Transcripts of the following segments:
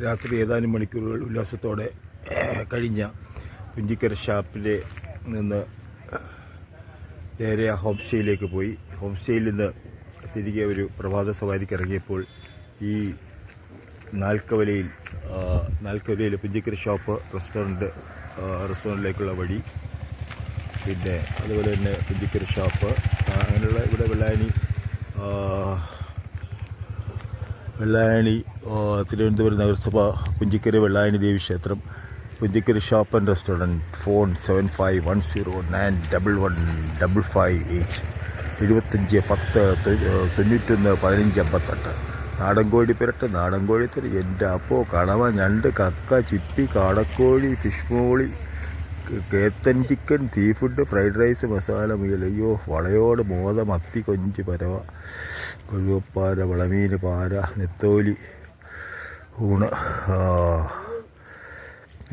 രാത്രി ഏതാനും മണിക്കൂറുകൾ ഉല്ലാസത്തോടെ കഴിഞ്ഞ പുഞ്ചിക്കര ഷാപ്പിലെ നിന്ന് നേരെ ആ ഹോം സ്റ്റേയിലേക്ക് പോയി. ഹോം സ്റ്റേയിൽ നിന്ന് തിരികെ ഒരു പ്രഭാത സവാരിക്ക് ഇറങ്ങിയപ്പോൾ ഈ നാൽക്കവലയിൽ നാൽക്കവലയിൽ പുഞ്ചിക്കര ഷോപ്പ് റെസ്റ്റോറന്റ് റെസ്റ്റോറന്റിലേക്കുള്ള വഴി പിന്നെ അതുപോലെ തന്നെ പുഞ്ചിക്കര ഷോപ്പ് അങ്ങനെയുള്ള ഇവിടെ വെള്ളായണി ആ, വെള്ളായണി തിരുവനന്തപുരം നഗരസഭ പുഞ്ചിക്കര വെള്ളായണി ദേവി ക്ഷേത്രം Punchikkara shop and restaurant phone seven five one zero nine double one double five eight എഴുപത്തഞ്ച് പത്ത് തൊണ്ണൂറ്റൊന്ന് പതിനഞ്ച് അമ്പത്തെട്ട്. നാടൻ കോഴി പുരട്ട് നാടൻ കോഴി തുരി എന്റെ അപ്പോ കണവ ഞണ്ട് കക്ക ചിപ്പി കാടക്കോഴി ഫിഷ് മോളി കേത്തൻ chicken sea food fried rice masala മുയൽ അയ്യോ വളയോട് മോത മത്തി കൊഞ്ച് പരവ. കൊഴുവപ്പാര വളമീൻ പാര നെത്തോലി ഊണ്.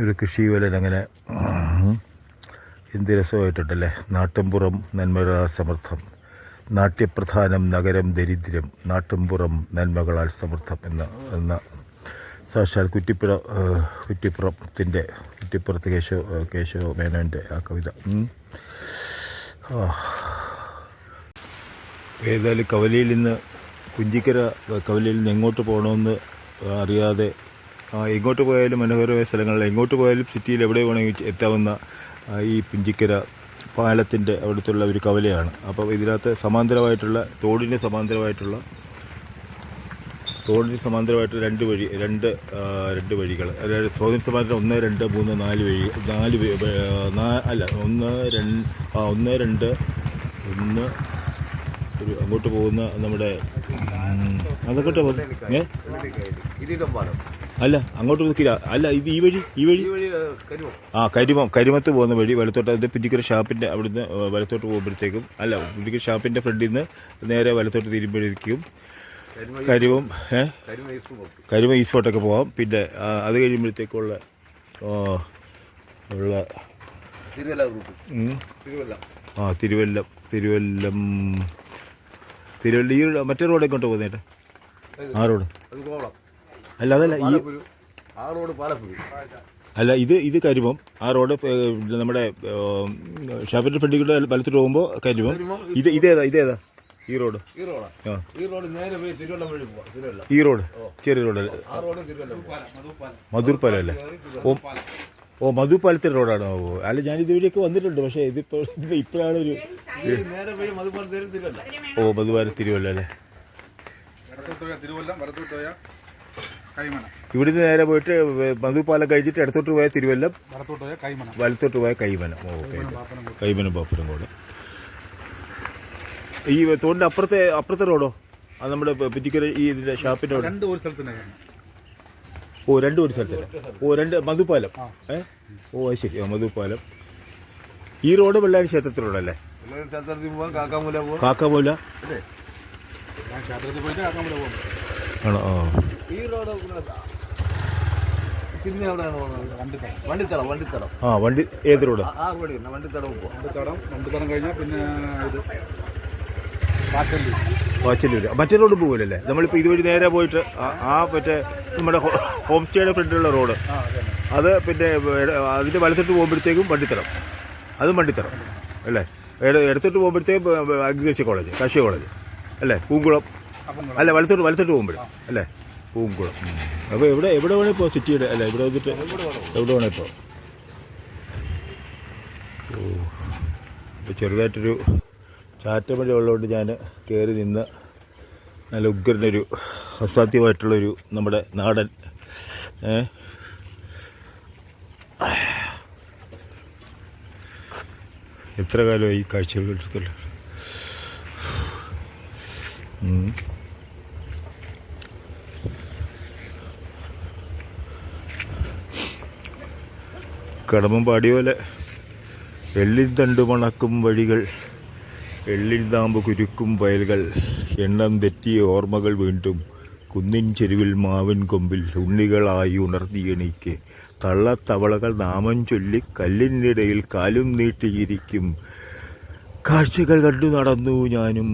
ഒരു കൃഷിവലൻ അങ്ങനെ എന്ത് രസമായിട്ടുണ്ടല്ലേ? നാട്ടിൻപുറം നന്മകളാൽ സമർത്ഥം. നാട്യപ്രധാനം നഗരം ദരിദ്രം നാട്ടിൻപുറം നന്മകളാൽ സമർത്ഥം എന്ന എന്ന സാക്ഷാൽ കുറ്റിപ്പുറ കുറ്റിപ്പുറത്തിന്റെ കുറ്റിപ്പുറത്ത് കേശവ കേശവ മേനോന്റെ ആ കവിത. ഏതായാലും കവലയിൽ നിന്ന് കുഞ്ചിക്കര കവലയിൽ നിന്ന് എങ്ങോട്ട് പോകണമെന്ന് അറിയാതെ എങ്ങോട്ട് പോയാലും മനോഹരമായ സ്ഥലങ്ങളിൽ എങ്ങോട്ട് പോയാലും സിറ്റിയിൽ എവിടെ വേണമെങ്കിൽ എത്താവുന്ന ഈ പുഞ്ചിക്കര പാലത്തിന്റെ അവിടുത്തുള്ള ഒരു കവലയാണ്. അപ്പോൾ ഇതിനകത്ത് സമാന്തരമായിട്ടുള്ള തോടിന് സമാന്തരമായിട്ടുള്ള തോടിന് സമാന്തരമായിട്ട് രണ്ട് വഴി രണ്ട് രണ്ട് വഴികൾ. അതായത് തോടിന് സമാന്തരം ഒന്ന് രണ്ട് മൂന്ന് നാല് വഴി നാല് അല്ല ഒന്ന് രണ്ട് ഒന്ന് രണ്ട് ഒന്ന് ഒരു അങ്ങോട്ട് പോകുന്ന നമ്മുടെ അതൊക്കെ ഏ? അല്ല അങ്ങോട്ട് നിൽക്കില്ല അല്ല ഇത് ഈ വഴി ഈ വഴി? ആ കരിമം കരിമത്ത് പോകുന്ന വഴി വലത്തോട്ട് അതിന്റെ പിന്തിക്കര ഷാപ്പിന്റെ അവിടുന്ന് വലത്തോട്ട് പോകുമ്പോഴത്തേക്കും അല്ല പിന്തിക്കര ഷാപ്പിന്റെ ഫ്രണ്ടിൽ നിന്ന് നേരെ വലത്തോട്ട് തിരുമ്പോഴേക്കും ഏ? കരിമ ഈസ്റ്റ് പോകും പിന്നെ അത് കഴിയുമ്പോഴത്തേക്കുള്ള ഉള്ള തിരുവല്ല തിരുവല്ല. ആ തിരുവല്ലം തിരുവല്ലം തിരുവല്ല ഈ മറ്റേ റോഡ് എങ്ങോട്ട് പോകുന്നേട്ടെ ആ റോഡ്? അല്ല അതല്ല ഈ അല്ല ഇത് ഇത് കരിമം ആ റോഡ് നമ്മുടെ ഷാപ്പിന്റെ ഫ്രണ്ടിൽ കൂടെ വലത്തോട്ട് പോകുമ്പോൾ കരിമം ഇത് ഇതേതാ ഇതേതാ? ഈ റോഡ്. ഈ റോഡാ? ഈ റോഡ് നേരെ പോയി തിരുവല്ല വഴി പോവാം. തിരുവല്ല. ഈ റോഡ് ചെറിയ റോഡല്ലേ ആ റോഡ് തിരുവല്ല പോവാം. മധുർപ്പാലം അല്ലേ? ഓ. ഓ മധുപ്പാലത്തെ റോഡാണ്. ഓ അല്ല ഞാൻ ഇതുവഴിയൊക്കെ വന്നിട്ടുണ്ട് പക്ഷേ ഇതിപ്പോൾ ഇപ്പോഴാണ് ഒരു ഓ മധുപാലം തിരുവല്ല അല്ലേ? ഇവിടുന്ന് നേരെ പോയിട്ട് മധുപാലം കഴിഞ്ഞിട്ട് ഇടത്തോട്ട് പോയ തിരുവല്ലം വലത്തോട്ട് പോയ കൈമനം. ഓ കൈമനം കൈമനം പാപ്പുരം കൂടെ. ഈ തോടിന്റെ അപ്പുറത്തെ അപ്പുറത്തെ റോഡോ? അത് നമ്മുടെ പിറ്റിക്കര ഈ ഇതിന്റെ ഷാപ്പിന്റെ അവിടെ രണ്ട് ഒരു സ്ഥലത്ത് ഓ രണ്ട് ഒരു സ്ഥലത്തല്ല ഓ രണ്ട് മധുപാലം. ഏ? ഓ അത് ശരി. മധുപാലം. ഈ റോഡ് വെള്ളാരി ക്ഷേത്രത്തിൽ റോഡല്ലേ കാക്കാമൂല ആണോ? ആ. ഈ റോഡ് ആ വണ്ടി ഏത് റോഡ്? ആ- റോഡ് വണ്ടിത്തടം വണ്ടിത്തടം കഴിഞ്ഞാൽ പിന്നെ ഇത് വാച്ചല്ലൂര് മറ്റേ റോഡ് പോകില്ലല്ലേ നമ്മളിപ്പോൾ ഇതുവഴി നേരെ പോയിട്ട് ആ- മറ്റേ നമ്മുടെ ഹോ- സ്റ്റേയുടെ ഫ്രണ്ടിലുള്ള റോഡ്. അതെ പിന്നെ അതിന്റെ വലത്തോട്ട് പോകുമ്പോഴത്തേക്കും വണ്ടിത്തറം. അതും വണ്ടിത്തറം. അല്ലേ? എടുത്തിട്ട് ഇടത്തോട്ട് പോകുമ്പോഴത്തേക്കും അഗ്രികൾച്ചർ കോളേജ് കാർഷിക കോളേജ്. അല്ലേ? പൂങ്കുളം. അല്ല വലത്തോട്ട് വലത്തോട്ട് പോകുമ്പോഴും. അല്ലേ? പൂങ്കുളം. അപ്പോൾ എവിടെ എവിടെ വേണേ ഇപ്പോൾ സിറ്റിയുടെ അല്ല ഇവിടെ വന്നിട്ട് എവിടെ വേണേ ഇപ്പോൾ ഓ. അപ്പോൾ ചെറുതായിട്ടൊരു ചാറ്റമഴ ഉള്ളതുകൊണ്ട് ഞാൻ കയറി നിന്ന് നല്ല ഉഗ്രനൊരു അസാധ്യമായിട്ടുള്ളൊരു നമ്മുടെ നാടൻ എത്ര കാലമായി ഈ കാഴ്ചകൾ എടുത്തില്ല കടമ്പം പാടിയ പോലെ എള്ളിൽ മണക്കും വഴികൾ എള്ളിൽ നാമ്പ് കുരുക്കും വയലുകൾ. എണ്ണം തെറ്റിയ ഓർമ്മകൾ വീണ്ടും. കുന്നിൻ ചെരുവിൽ മാവിൻ കൊമ്പിൽ ഉണ്ണികളായി ഉണർത്തി എണീക്ക്. തള്ളത്തവളകൾ നാമം ചൊല്ലി കല്ലിനിടയിൽ കാലും നീട്ടിയിരിക്കും. കാഴ്ചകൾ കണ്ടു നടന്നു ഞാനും.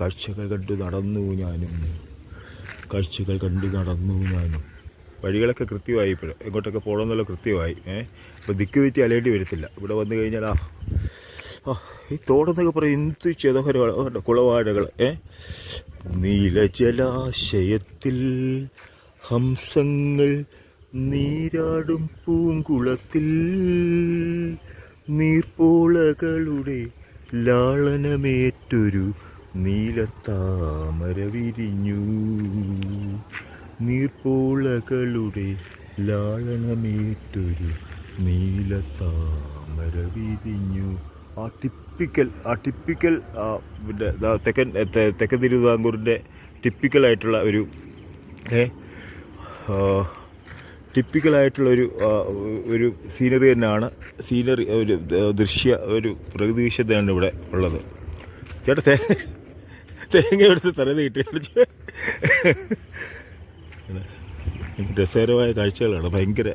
കാഴ്ചകൾ കണ്ടു നടന്നു ഞാനും. കാഴ്ചകൾ കണ്ടു നടന്നു ഞാനും. വഴികളൊക്കെ കൃത്യമായി ഇപ്പോഴും. എങ്ങോട്ടൊക്കെ പോകണമെന്നുള്ള കൃത്യമായി. ഏഹ് അപ്പോൾ ദിക്ക് തെറ്റി അലേണ്ടി വരത്തില്ല. ഇവിടെ വന്നു കഴിഞ്ഞാൽ ആ ഈ തോടെന്നൊക്കെ പറയും എന്ത് ചെതകരമാണ് കുളവാഴകൾ ഏ? നീലജലാശയത്തിൽ ഹംസങ്ങൾ നീരാടും പൂങ്കുളത്തിൽ. നീർപ്പോളകളുടെ ലാളനമേറ്റൊരു നീലത്താമര വിരിഞ്ഞു. നീർപ്പോളകളുടെ ലാളനമേറ്റൊരു നീലത്താമര വിരിഞ്ഞു. ആ ടിപ്പിക്കൽ ആ ടിപ്പിക്കൽ പിന്നെ തെക്കൻ തെക്കൻ തിരുവിതാംകൂറിന്റെ ടിപ്പിക്കലായിട്ടുള്ള ഒരു ഏ ടിപ്പിക്കലായിട്ടുള്ള ഒരു സീനറി തന്നെയാണ്. സീനറി ഒരു ദൃശ്യ ഒരു പ്രകൃതി തന്നെയാണ് ഇവിടെ ഉള്ളത്. ചേട്ടാ തേ തേങ്ങ എടുത്ത് തലത് കിട്ടി രസകരമായ കാഴ്ചകളാണ്. ഭയങ്കര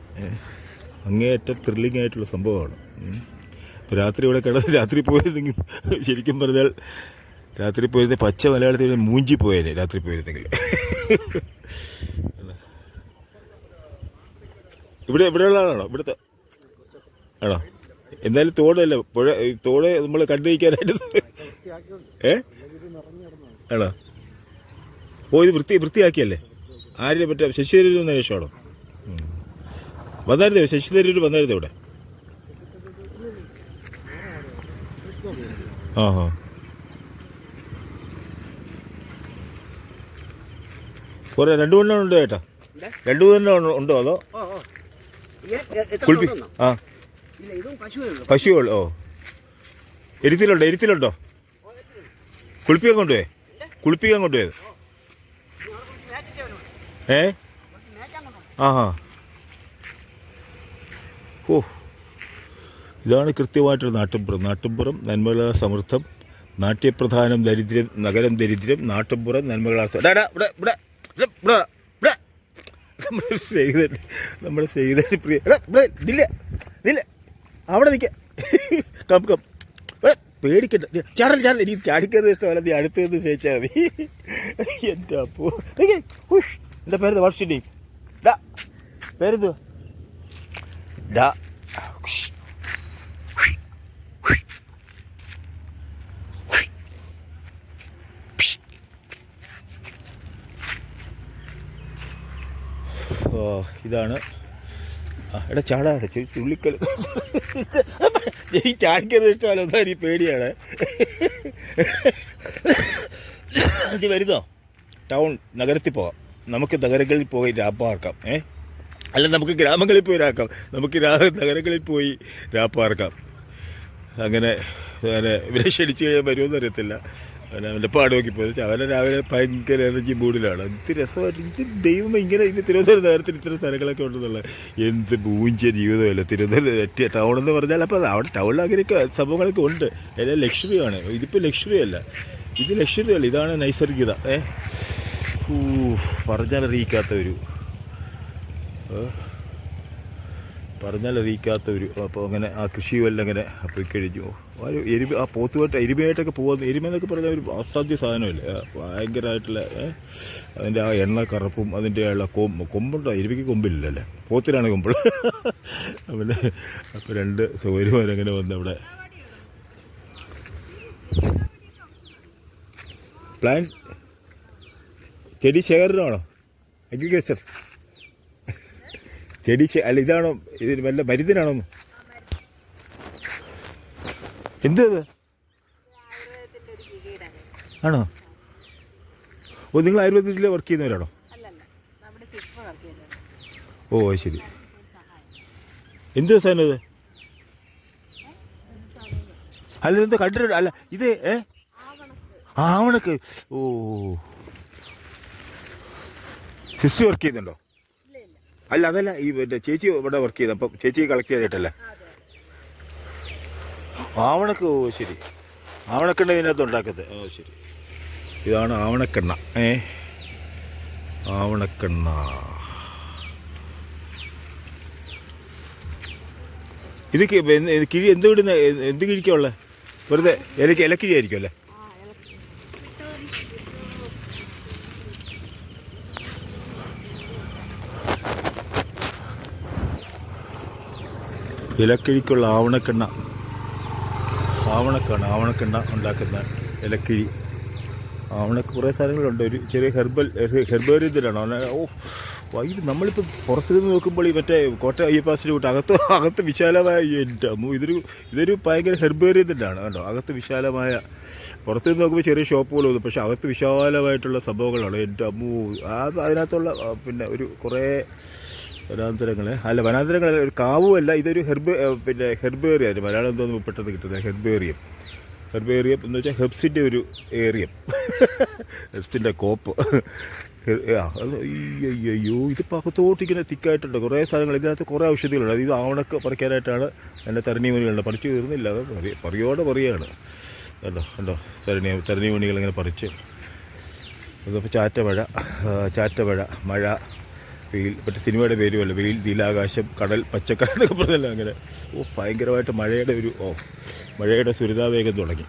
അങ്ങേയറ്റം ത്രില്ലിംഗ് ആയിട്ടുള്ള സംഭവമാണ്. രാത്രി ഇവിടെ കിടന്ന് രാത്രി പോയിരുന്നെങ്കിൽ ശരിക്കും പറഞ്ഞാൽ രാത്രി പോയിരുന്ന പച്ച മലയാളത്തിൽ മൂഞ്ചി പോയേനെ രാത്രി പോയിരുന്നെങ്കിൽ. ഇവിടെ ഇവിടെയുള്ള ആളാണോ? ഇവിടുത്തെ ആണോ? എന്തായാലും തോടല്ല? പുഴ തോട് നമ്മൾ കണ്ടു വയ്ക്കാനായിട്ട് ഏ? ആണോ? ഓ ഇത് വൃത്തി വൃത്തിയാക്കിയല്ലേ? ആരുടെ പറ്റാ ശശിധരൂർ വന്ന വന്നായിരുന്നു വന്നായിരുന്നോ? ശശിധരൂർ വന്നായിരുന്നു ഇവിടെ? കുറേ രണ്ട് മൂന്നെണ്ണം ഉണ്ടോ ചേട്ടാ രണ്ട് മൂന്നെണ്ണം ഉണ്ടോ അതോ? കുളിപ്പി ആ. ഇല്ല ഇതും പശുവേ ഉള്ളൂ. പശുകൾ ഓ. എരിത്തിലുണ്ടോ? എരിത്തിലുണ്ടോ? കുളിപ്പിക്കാൻ കൊണ്ടുപോയേ? കുളിപ്പിക്കാൻ കൊണ്ടുപോയത്? ഏ? ആ ഹാ ഓ. ഇതാണ് കൃത്യമായിട്ടൊരു നാട്ടിൻപുറം നാട്ടിൻപുറം നന്മകളാ സമൃദ്ധം നാട്യപ്രധാനം ദരിദ്രം നഗരം ദരിദ്രം നാട്ടിൻപുറം നന്മകളാ നമ്മുടെ സ്നേഹിതൻ പ്രിയ ഇല്ല നില്ല അവിടെ നിൽക്കാം കം കം. പേടിക്കണ്ട. ചാടൽ ചാടൽ. എനിക്ക് ചാടിക്കുന്നത് ഇഷ്ടമല്ല. നീ അടുത്ത് നിന്ന് ചോദിച്ചാൽ മതി. എന്റെ അപ്പോ. എന്റെ പേരെന്താ? What's name. ഡാ. പേരെന്തുവാ? ഡാ ഹുഷ്. ഓ ഇതാണ്. എടാ ചാടാ ചുള്ളിക്കൽ എനിക്ക് ചാടിക്കുന്നത് ഇഷ്ടമല്ല ഒന്നും എനിക്ക് പേടിയാണ്. ഇത് വരുന്നോ? ടൗൺ നഗരത്തിൽ പോവാം. നമുക്ക് നഗരങ്ങളിൽ പോയി രാപ്പാർക്കാം ഏ? അല്ല നമുക്ക് ഗ്രാമങ്ങളിൽ പോയി രാക്കാം. നമുക്ക് നഗരങ്ങളിൽ പോയി രാപ്പാർക്കാം. അങ്ങനെ ഇവരെ ക്ഷണിച്ച് കഴിയാൻ വരുമെന്ന് അറിയത്തില്ല. അവനെ അവന്റെ പാട് നോക്കിപ്പോയി. അവനെ രാവിലെ ഭയങ്കര എനർജി മൂഡിലാണ്. എന്ത് രസമായിട്ട് ഇത് ദൈവം ഇങ്ങനെ ഇത് തിരുവനന്തപുരം നഗരത്തിൽ ഇത്തരം സ്ഥലങ്ങളൊക്കെ ഉണ്ടെന്നുള്ള എന്ത് പൂഞ്ചിയ ജീവിതമല്ല? തിരുവനന്തപുരം ടൗൺ എന്ന് പറഞ്ഞാൽ അപ്പോൾ അവിടെ ടൗണിൽ അങ്ങനെയൊക്കെ സംഭവങ്ങളൊക്കെ ഉണ്ട്. എല്ലാം ലക്ഷ്മിയാണ്. ഇതിപ്പോൾ ലക്ഷ്വറി അല്ല ഇത് ലക്ഷ്വറി അല്ല ഇതാണ് നൈസർഗികത ഏ? പറഞ്ഞാലറിയിക്കാത്ത ഒരു ഏ? പറഞ്ഞാലറിയിക്കാത്ത ഒരു അപ്പോൾ അങ്ങനെ ആ കൃഷിയുമെല്ലാം അങ്ങനെ പോയി കഴിഞ്ഞു ഒരു എരുമ ആ പോത്തുമായിട്ട് എരുമയായിട്ടൊക്കെ പോകുന്ന എരുമ എന്നൊക്കെ പറഞ്ഞാൽ ഒരു അസാധ്യ സാധനമല്ലേ? ഭയങ്കരമായിട്ടുള്ള? അതിന്റെ ആ എണ്ണ കറുപ്പും അതിന്റെ ഉള്ള കൊമ്പ് കൊമ്പുണ്ടോ? എരുമയ്ക്ക് കൊമ്പില്ലല്ലേ? പോത്തിനാണ് കൊമ്പ്. പിന്നെ അപ്പോൾ രണ്ട് സൗകര്യമാരങ്ങനെ വന്ന് അവിടെ. പ്ലാൻ? ചെടി ശേഖരണമാണോ അഗ്രികൾച്ചർ? ചെടി അല്ല ഇതാണോ? ഇത് വല്ല മരുന്നിനാണോ എന്ത്? ആണോ? ഓ നിങ്ങൾ ആയുർവേദത്തിൽ വർക്ക് ചെയ്യുന്നവരാണോ? ഓ ശരി. എന്ത് സാധനം ഇത് അല്ല ഇതെന്ത് കണ്ടിട്ട് അല്ല ഇത് ഏ? ആവണക്ക്. ഓ. സിസ്റ്റർ വർക്ക് ചെയ്യുന്നുണ്ടോ? അല്ല അതല്ല ഈ മറ്റേ ചേച്ചി ഇവിടെ വർക്ക് ചെയ്ത അപ്പം ചേച്ചി കളക്ട് ചെയ്തിട്ടല്ലേ? ആവണക്ക് ഓ ശരി. ആവണക്കെണ്ണ ഇതിനകത്ത് ഉണ്ടാക്കത്തെ. ഓ ശരി. ഇതാണ് ആവണക്കെണ്ണ. ഏ? ആവണക്കെണ്ണ. ഇത് കിഴി എന്ത് വിടുന്ന എന്ത് കിഴിക്കുള്ളേ വെറുതെ ഇലക്ക് ഇലക്കിഴി ആയിരിക്കും അല്ലേ ഇലക്കിഴിക്കുള്ള ആവണക്കെണ്ണ. ആവണക്കാണ് ആവണക്കെണ്ണ ഉണ്ടാക്കുന്ന ഇലക്കിഴി. ആവണക്ക് കുറേ സാധനങ്ങളുണ്ട്. ഒരു ചെറിയ ഹെർബൽ ഹെർബേറിയത്തിലാണ് ഓ വൈകിട്ട് നമ്മളിപ്പോൾ പുറത്തു നിന്ന് നോക്കുമ്പോൾ ഈ മറ്റേ കോട്ട അയ്യപ്പാസിന്റെ കൂട്ട് അകത്ത് അകത്ത് വിശാലമായ ഇതൊരു ഇതൊരു ഭയങ്കര ഹെർബേറിയത്തിന്റെയാണ് കേട്ടോ അകത്ത് വിശാലമായ പുറത്തു നിന്ന് നോക്കുമ്പോൾ ചെറിയ ഷോപ്പുകളൊന്നും പക്ഷേ അകത്ത് വിശാലമായിട്ടുള്ള സംഭവങ്ങളാണ് എന്റെ അമ്മു. അതിനകത്തുള്ള പിന്നെ ഒരു കുറേ വനാന്തരങ്ങൾ അല്ല വനാന്തരങ്ങൾ ഒരു കാവുമല്ല ഇതൊരു ഹെർബ് പിന്നെ ഹെർബേറിയ മലയാളം എന്തോ പെട്ടെന്ന് കിട്ടുന്നത് ഹെർബേറിയം. ഹെർബേറിയം എന്ന് വെച്ചാൽ ഹെബ്സിന്റെ ഒരു ഏറിയം. ഹെബ്സിന്റെ കോപ്പ്. അയ്യോ ഇത് പകത്തോട്ട് ഇങ്ങനെ തിക്കായിട്ടുണ്ട്. കുറേ സാധനങ്ങൾ ഇതിനകത്ത് കുറേ ഔഷധികളുണ്ട്. ഇത് ആവണക്ക് പറിക്കാനായിട്ടാണ് എന്റെ തരണിമണികളുണ്ട് പറിച്ചു തീർന്നില്ല. അത് പറയ പറയോടെ പറയുകയാണ് കണ്ടോ കണ്ടോ തരണി തരണീമണികൾ ഇങ്ങനെ പറിച്ച് അതിപ്പോൾ ചാറ്റമഴ ചാറ്റമഴ മഴ. വെയിൽ മറ്റേ സിനിമയുടെ പേരുമല്ല വെയിൽ നീലാകാശം കടൽ പച്ചക്കറി എന്നൊക്കെ പറഞ്ഞല്ലോ അങ്ങനെ. ഓ ഭയങ്കരമായിട്ട് മഴയുടെ ഒരു ഓ മഴയുടെ സുരിതാവേഗം തുടങ്ങി.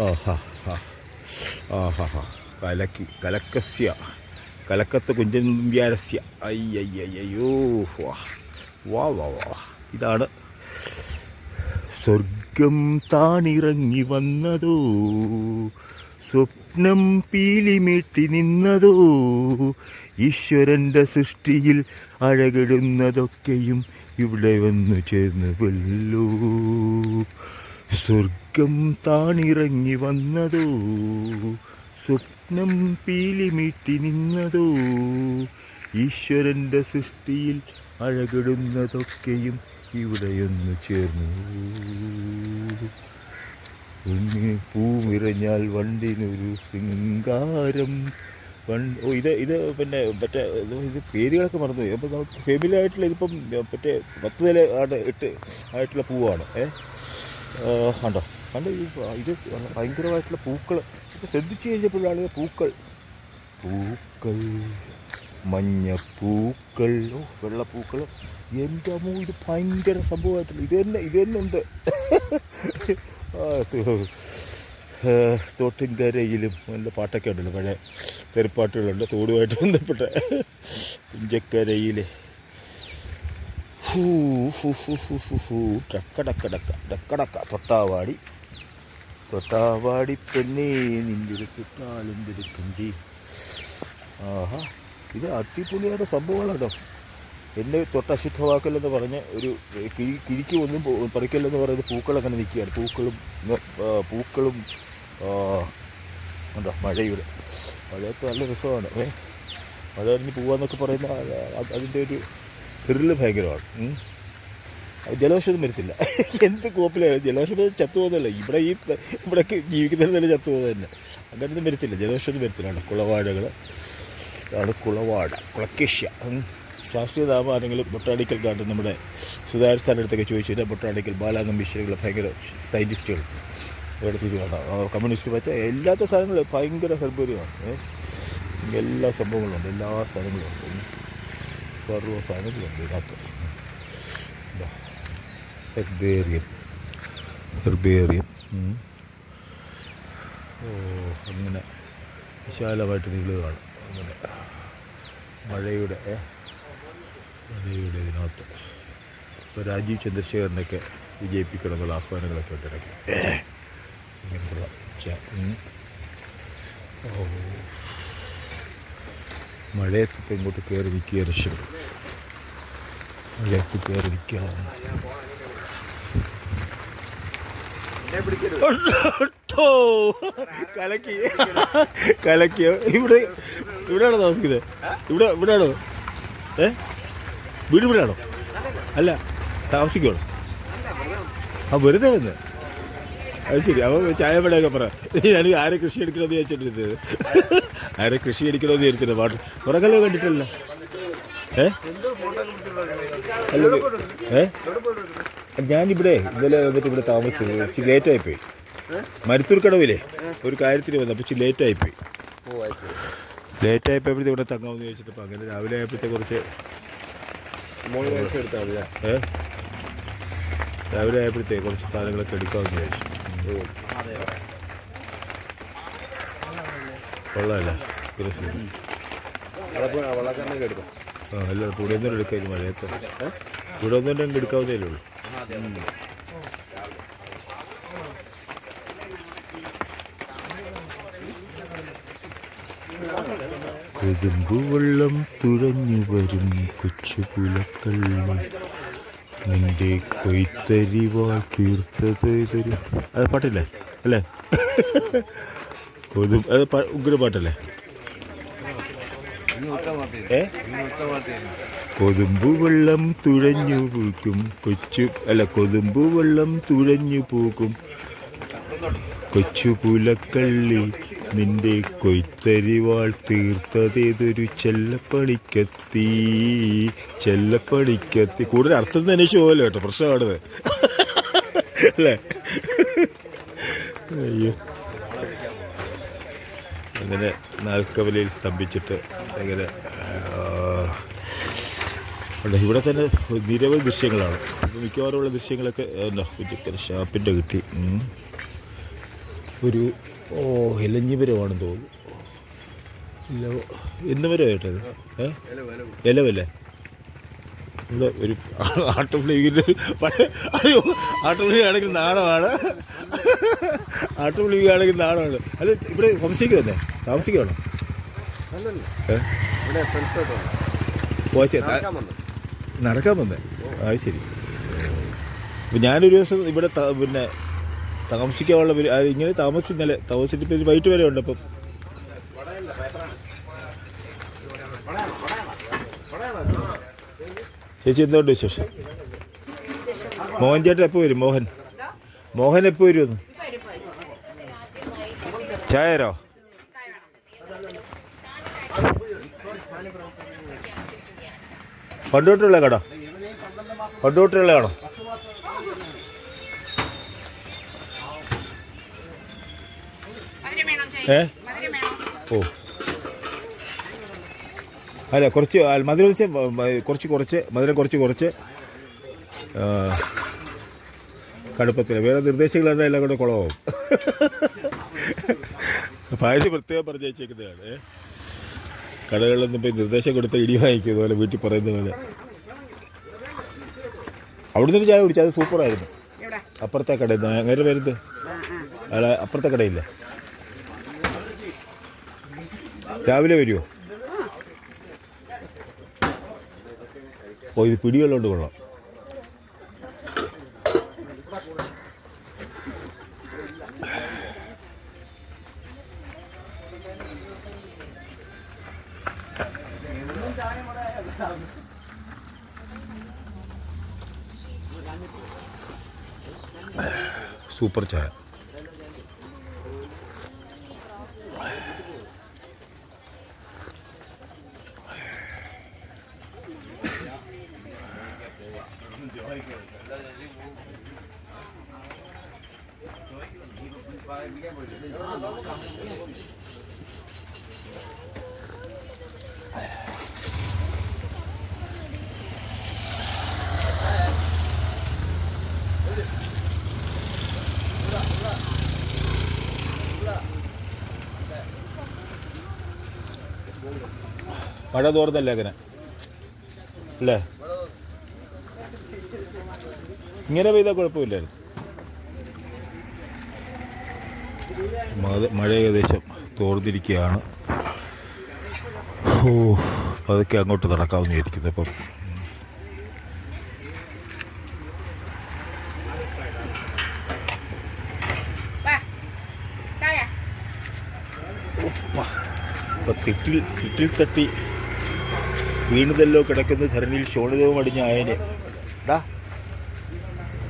ആ ഹാ. ഹാ. ആ കലക്കി കലക്കസ്യ. കലക്കത്ത് കുഞ്ചമ്പ്യാരസ്യ അയ്യയ്യോ വാ. വാ വാ വാ. ഇതാണ് സ്വർഗം താണിറങ്ങി വന്നതോ? സ്വപ്നം പീലിമിട്ടി നിന്നതോ? ഈശ്വരന്റെ സൃഷ്ടിയിൽ അഴകിടുന്നതൊക്കെയും ഇവിടെ വന്നു ചേർന്ന് വല്ലൂ സ്വർഗം താണിറങ്ങി വന്നതോ? സ്വപ്നം പീലിമിട്ടി നിന്നതോ? ഈശ്വരന്റെ സൃഷ്ടിയിൽ അഴകിടുന്നതൊക്കെയും ഇവിടെയൊന്നു ചേർന്നു. ഉണ്ണി പൂവിറഞ്ഞാൽ വണ്ടിനൊരു ശൃംഗാരം. വൺ ഓ ഇത് ഇത് പിന്നെ മറ്റേ ഇത് പേരുകളൊക്കെ മറന്നു അപ്പോൾ നമുക്ക് ഫെമിലി ആയിട്ടുള്ള ഇതിപ്പം മറ്റേ പത്ത് നില ആണ് ഇട്ട് ആയിട്ടുള്ള പൂവാണ്. ഏ കണ്ടോ? കണ്ടോ? ഇത് ഭയങ്കരമായിട്ടുള്ള പൂക്കൾ. ഇപ്പം ശ്രദ്ധിച്ചു കഴിഞ്ഞപ്പോഴാണ് പൂക്കൾ. പൂക്കൾ മഞ്ഞപ്പൂക്കൾ ഓ വെള്ളപ്പൂക്കൾ. എന്റെ അമ്മ ഇത് ഭയങ്കര സംഭവമായിട്ടുള്ള ഇത് തന്നെ ഇത് തന്നെ ഉണ്ട്. തോട്ടിൻകരയിലും നല്ല പാട്ടൊക്കെ ഉണ്ടല്ലോ പഴയ തെരുപ്പാട്ടുകളുണ്ട് തോടുമായിട്ട് ബന്ധപ്പെട്ട ഇഞ്ചക്കരയിൽ ഹൂ ഹൂ ഹൂ ഹൂ ഹൂ ഹൂ ഡക്ക ഡക്ക ഡക്ക ഡക്ക ഡക്ക തൊട്ടാവാടി. തൊട്ടാവാടി പെണ്ണേ നിന്റെ കുഞ്ചി ആഹാ ഇത് അടിപൊളിയായിട്ട് സംഭവങ്ങളാണോ എന്നെ തൊട്ടശുദ്ധമാക്കല്ലെന്ന് പറഞ്ഞ് ഒരു കിഴി കിഴിക്ക് ഒന്നും പറിക്കല്ലെന്ന് പറയുന്നത് പൂക്കളങ്ങനെ നിൽക്കുകയാണ്. പൂക്കളും പൂക്കളും എന്താ മഴയുടെ മഴയത്ത് നല്ല രസമാണ്. ഏ മഴ കഴിഞ്ഞ് പോവാന്നൊക്കെ പറയുന്ന അതിന്റെ ഒരു ത്രില്ല് ഭയങ്കരമാണ്. ജലദോഷമൊന്നും വരത്തില്ല. എന്ത് കോപ്പിലായാലും ജലദോഷം വന്ന് ചത്തു പോകുന്നതല്ല ഇവിടെ ഈ ഇവിടെ ജീവിക്കുന്നതിൽ തന്നെ ചത്തു പോകുന്നത് തന്നെ അങ്ങനെയൊന്നും വരത്തില്ല. ജലദോഷമൊന്നും വരുത്തില്ല. കുളവാഴകൾ ആണ് കുളവാട കുളക്കേഷ്യ. ശാസ്ത്രീയ നാമാരെങ്കിലും ബൊട്ടാണിക്കൽ ഗാർഡൻ നമ്മുടെ സുധാകർ സാറിന്റെ അടുത്തൊക്കെ ചോദിച്ചു കഴിഞ്ഞാൽ ബൊട്ടാണിക്കൽ ബാലാനമ്പീശ്വരികൾ ഭയങ്കര സയന്റിസ്റ്റുകൾ അവരുടെ തിരിവാണ് കമ്മ്യൂണിസ്റ്റ് വെച്ച എല്ലാത്ത സ്ഥലങ്ങളും ഭയങ്കര ഹെർബേറിയമാണ് എല്ലാ എല്ലാ സംഭവങ്ങളുണ്ട്. എല്ലാ സ്ഥലങ്ങളും ഉണ്ട് സർവ സർവ സാധനങ്ങളുണ്ട് ഇതിനകത്ത് ഹെർബേറിയം ഹെർബേറിയം ഓ അങ്ങനെ വിശാലമായിട്ട് നീളുകയാണ് അങ്ങനെ. മഴയുടെ മഴയുടെ ഇതിനകത്ത്. ഇപ്പോൾ രാജീവ് ചന്ദ്രശേഖരനൊക്കെ വിജയിപ്പിക്കണമെന്നുള്ള ആഹ്വാനങ്ങളൊക്കെ ഉണ്ട് ഇടയ്ക്ക് ഇങ്ങനെയുള്ള മഴയത്ത് ഇപ്പം ഇങ്ങോട്ട് കയറി നിൽക്കുക രക്ഷം മഴയത്ത് കയറി നിൽക്കുക! കലക്കി. കലക്കിയോ? ഇവിടെ ഇവിടെയാണോ താമസിക്കുന്നത്? ഇവിടെ ഇവിടെയാണോ? ഏ? വീട് ഇവിടെയാണോ അല്ല താമസിക്കുവാണോ? ആ വെറുതെ വന്ന്. അത് ശരി അവ ചായ പടയൊക്കെ പറ. ഞാൻ ആരെ കൃഷി എടുക്കണമെന്ന് ചോദിച്ചിട്ടിരുന്നത് ആരെ കൃഷി എടുക്കണമെന്ന് ചോദിച്ചിട്ട് പാട്ട് പുറകല്ലോ കണ്ടിട്ടില്ല. ഏ? അല്ല ഏ? ഞാനിവിടെ ഇന്നലെ വന്നിട്ട് ഇവിടെ താമസിച്ചത് ഇച്ചിരി ലേറ്റായിപ്പോയി. മരുത്തൂർ കടവിലെ ഒരു കാര്യത്തിന് വന്നു അപ്പോൾ ഇച്ചിരി ലേറ്റായിപ്പോയി. ലേറ്റായി പോയപ്പോഴത്തെ ഇവിടെ തങ്ങാമെന്ന് ചോദിച്ചിട്ട് അപ്പോൾ അങ്ങനെ രാവിലെ ആയപ്പോഴത്തെ കുറച്ച് ഏ? രാവിലെ ആയപ്പോഴത്തെ കുറച്ച് സാധനങ്ങളൊക്കെ എടുക്കാമെന്ന് വിചാരിച്ചു. കൊള്ളാമല്ലേ എടുക്കും ആ അല്ല പുളിയൊന്നും എടുക്കാം ഇത് മഴയത്ത്. ഇവിടെ ഒന്നും എടുക്കാവുന്നേ ഉള്ളൂ. കൊതുമ്പ് വെള്ളം തുഴഞ്ഞു വരും കൊച്ചുപുലക്കൾ നിന്റെ കൊയ്ത്തരിവാൾ തീർത്തത് ഇതൊരു അത് പാട്ടില്ലേ? അല്ലേ? കൊതു അത് ഉഗ്ര പാട്ടല്ലേ? കൊതുമ്പ് വെള്ളം തുഴഞ്ഞു പൂക്കും കൊച്ചു അല്ല കൊതുമ്പ് വെള്ളം തുഴഞ്ഞു പൂക്കും കൊച്ചു പുലക്കള്ളി നിന്റെ കൊയ്ത്തരിവാൾ തീർത്തതേതൊരു ചെല്ലപ്പണിക്കത്തി? ചെല്ലപ്പണിക്കത്തി. കൂടുതൽ അർത്ഥം തന്നെ പോകല്ലോ കേട്ടോ? പ്രശ്നമാണത്. അല്ലേ? അയ്യോ. അങ്ങനെ നാൽക്കവലയിൽ സ്തംഭിച്ചിട്ട് ഉണ്ട് ഇവിടെ തന്നെ നിരവധി ദൃശ്യങ്ങളാണ്. മിക്കവാറുമുള്ള ദൃശ്യങ്ങളൊക്കെ എന്താ ഷാപ്പിന്റെ കിട്ടി ഒരു ഓ ഇലഞ്ഞിപുരമാണെന്ന് തോന്നുന്നു. ഇല്ല എന്ന് വരെ ഏ? ഇലവല്ലേ ഇവിടെ ഒരു ആട്ടുപുളിയുടെ പഴയ അയ്യോ ആട്ടുപുളി ആണെങ്കിൽ നാണമാണ്. ആട്ടുപുളി ആണെങ്കിൽ നാണമാണ്. അല്ല ഇവിടെ ഹംസിക്ക് തന്നെ. താമസിക്കുകയാണോ ഓ ശരി. നടക്കാൻ വന്നേ. അത് ശരി. ഞാനൊരു ദിവസം ഇവിടെ പിന്നെ താമസിക്കാനുള്ള ഇങ്ങനെ താമസിച്ചിന്നലെ താമസിച്ചിട്ട് ഒരു വൈകിട്ട് വരെ ഉണ്ട് ചേച്ചി എന്തുകൊണ്ട് വിശേഷം? മോഹൻ ചേട്ടൻ എപ്പോൾ വരും? മോഹൻ? മോഹൻ എപ്പോൾ വരുമെന്ന്? ചായരോ പണ്ടോട്ടുള്ള കട? പണ്ടോട്ടുള്ള കട? ഏ? ഓ. അല്ല കുറച്ച് മധുരം വെച്ച് കുറച്ച് കുറച്ച് മധുരം കുറച്ച് കുറച്ച്. കടുപ്പത്തിൽ വേറെ നിർദ്ദേശങ്ങൾ എന്താ എല്ലാം കൂടെ കുളമാവും ഭാര്യ പ്രത്യേകം പറഞ്ഞു വെച്ചേക്കുന്നതാണ് ഏ കടകളിലൊന്നും പോയി നിർദ്ദേശം കൊടുത്ത ഇടി വാങ്ങിക്കുന്ന പോലെ വീട്ടിൽ പറയുന്ന പോലെ. അവിടുന്ന് ഒരു ചായ കുടിച്ചു അത് സൂപ്പറായിരുന്നു. അപ്പുറത്തെ കടയിൽ നിന്ന്. അങ്ങനെ വരുന്നത് അല്ല അപ്പുറത്തെ കടയില്ല? രാവിലെ വരുമോ ഓ ഇത് പിടിയുള്ളതുകൊണ്ട് കൊള്ളാം. സൂപ്പർ ചായ. മഴ തോർന്നല്ലേ അങ്ങനെ അല്ലേ? ഇങ്ങനെ പെയ്താൽ കുഴപ്പമില്ലായിരുന്നു. മഴ ഏകദേശം തോർന്നിരിക്കുകയാണ്. ഓ അതൊക്കെ അങ്ങോട്ട് നടക്കാമെന്ന് വിചാരിക്കുന്നത് അപ്പം ഇപ്പം തിറ്റിൽ തട്ടി വീണുതല്ലോ കിടക്കുന്ന ധരണിയിൽ ശോണിതവും അടിഞ്ഞ ആയനെ. ഡാ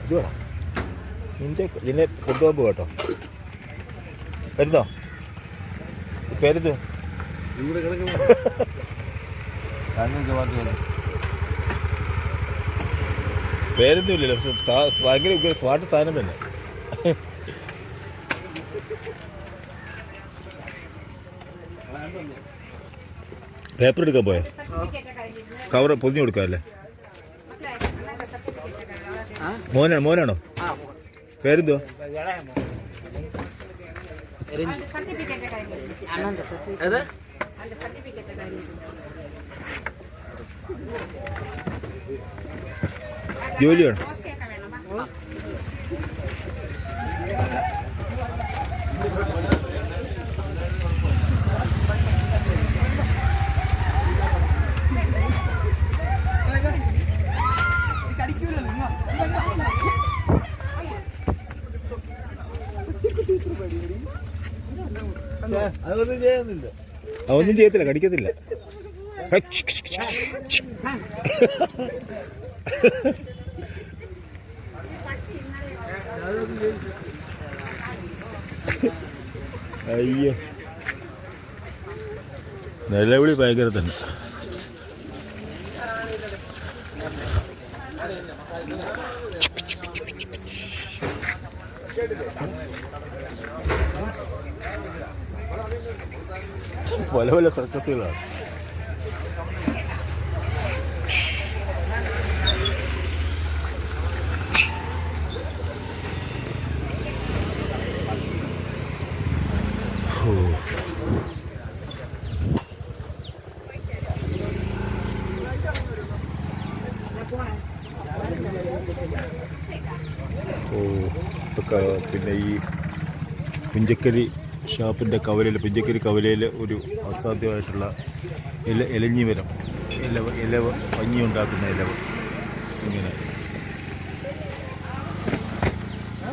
ഇത് വേണം നിന്റെ നിന്നെ കൊണ്ടുപോകാൻ പോകട്ടോ വരുന്നോ? പേരെന്തോ? പേരൊന്നും ഇല്ലല്ലോ. പക്ഷെ ഭയങ്കര സ്മാർട്ട് സാധനം തന്നെ. പേപ്പർ എടുക്കാൻ പോയോ? കവർ പൊതിഞ്ഞു കൊടുക്കാമല്ലേ മോനാണ്? മോനാണോ പേരെന്തോ അതിന്റെ അതൊന്നും ചെയ്യത്തില്ല കടിക്കത്തില്ല. അയ്യോ. നിലവിളി ഭയങ്കര തന്നെ. പല പല സർക്കസുകളാണ് ഓ ഓ ഇതൊക്കെ പിന്നെ ഈ പുഞ്ചക്കരി ഷാപ്പിന്റെ കവലയിൽ പുഞ്ചക്കരി കവലയിൽ ഒരു അസാധ്യമായിട്ടുള്ള ഇല ഇലഞ്ഞിമരം ഇല ഇല പഞ്ഞി ഉണ്ടാക്കുന്ന ഇലവ് ഇങ്ങനെ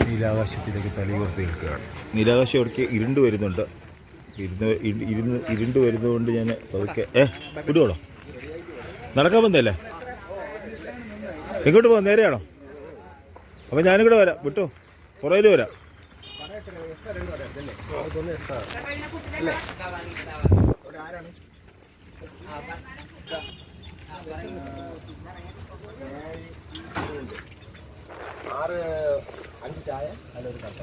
നീലാകാശത്തിലേക്ക് തലയുയർത്തി നിൽക്കുകയാണ്. നീലാകാശം ഇടയ്ക്ക് ഇരുണ്ട് വരുന്നുണ്ട്. ഇരുന്ന് ഇരു- ഇരുന്ന് ഇരുണ്ട് വരുന്നതുകൊണ്ട് ഞാൻ പതുക്കെ ഏ വിടുവോളോ. നടക്കാൻ വന്നല്ലേ എങ്ങോട്ട് പോകാം നേരെയാണോ? അപ്പം ഞാനും വരാം. വിട്ടോ. പുറയിൽ വരാം. ആറ് അഞ്ച് ചായ അതിലൊരു കട്ട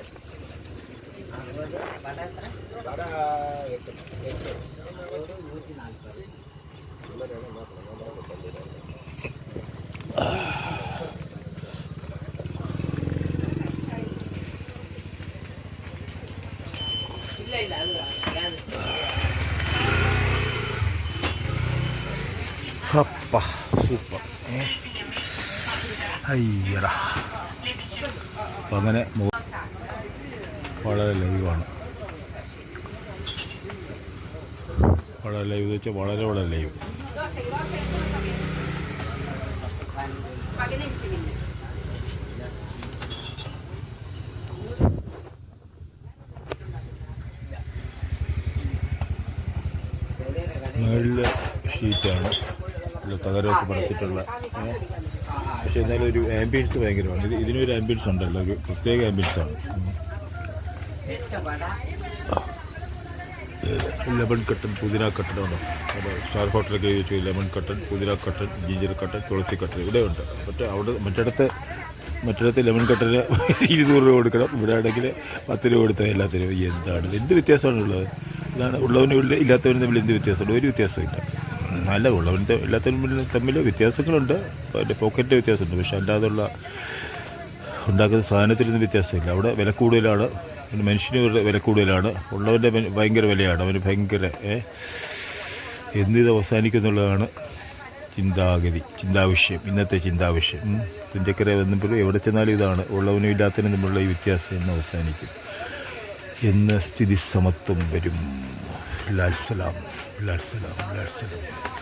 വട എട്ട് എട്ട് അപ്പ സൂപ്പർ ഏ. അയ്യടാ. അപ്പം അങ്ങനെ വളരെ ലൈവാണ്. വളരെ ലൈവ് വെച്ചാൽ വളരെ വളരെ ലൈവ്. മുകളിൽ ഷീറ്റാണ് തകരമൊക്കെ പറഞ്ഞിട്ടുള്ള പക്ഷേ എന്നാലും ഒരു ആംബിയൻസ് ഭയങ്കരമാണ്. ഇത് ഇതിനൊരു ആംബിയൻസ് ഉണ്ടല്ലോ ഒരു പ്രത്യേക ആംബിയൻസ് ആണ്. ഉം. ലെമൺ കട്ടൻ പുതിന കട്ടൻ അത് സ്റ്റാർ ഹോട്ടലൊക്കെ ചോദിച്ചു ലെമൺ കട്ടൻ പുതിന കട്ടൻ ജിഞ്ചർ കട്ടൻ തുളസി കട്ടൻ ഇവിടെ ഉണ്ട്. മറ്റേ അവിടെ മറ്റിടത്ത് മറ്റിടത്ത് ലെമൺ കട്ടന് ഇരുന്നൂറ് രൂപ കൊടുക്കണം. ഇവിടെ ആണെങ്കിൽ പത്ത് രൂപ കൊടുത്താൽ എല്ലാത്തിനും. എന്താണ്? എന്ത് വ്യത്യാസമാണ് ഉള്ളത്? ഇതാണ് ഉള്ളവനും ഇല്ല ഇല്ലാത്തവനും തമ്മിൽ എന്ത് വ്യത്യാസമുണ്ട്? ഒരു വ്യത്യാസമില്ല നല്ല ഉള്ളവന്റെ എല്ലാത്തിനും തമ്മിൽ- വ്യത്യാസങ്ങളുണ്ട്. അതിന്റെ പോക്കറ്റിന്റെ വ്യത്യാസമുണ്ട്. പക്ഷേ അല്ലാതുള്ള ഉണ്ടാക്കുന്ന സാധനത്തിലൊന്നും വ്യത്യാസമില്ല. അവിടെ വില കൂടുതലാണ്. പിന്നെ മനുഷ്യന് വില കൂടുതലാണ്. ഉള്ളവന്റെ ഭയങ്കര വിലയാണ്. അവന് ഭയങ്കര എന്നിത് അവസാനിക്കുന്നുള്ളതാണ് ചിന്താഗതി ചിന്താവിഷയം ഇന്നത്തെ ചിന്താവിഷയം. വന്നപ്പോൾ വന്നപ്പോഴും എവിടെ ചെന്നാലും ഇതാണ്. ഉള്ളവനും ഇല്ലാത്തതിനും തമ്മിലുള്ള ഈ വ്യത്യാസം എന്ന് അവസാനിക്കും. എന്ന സ്ഥിതി സമത്വം വരും. ലാൽസലാം ലാൽസലാം ലാൽസലാം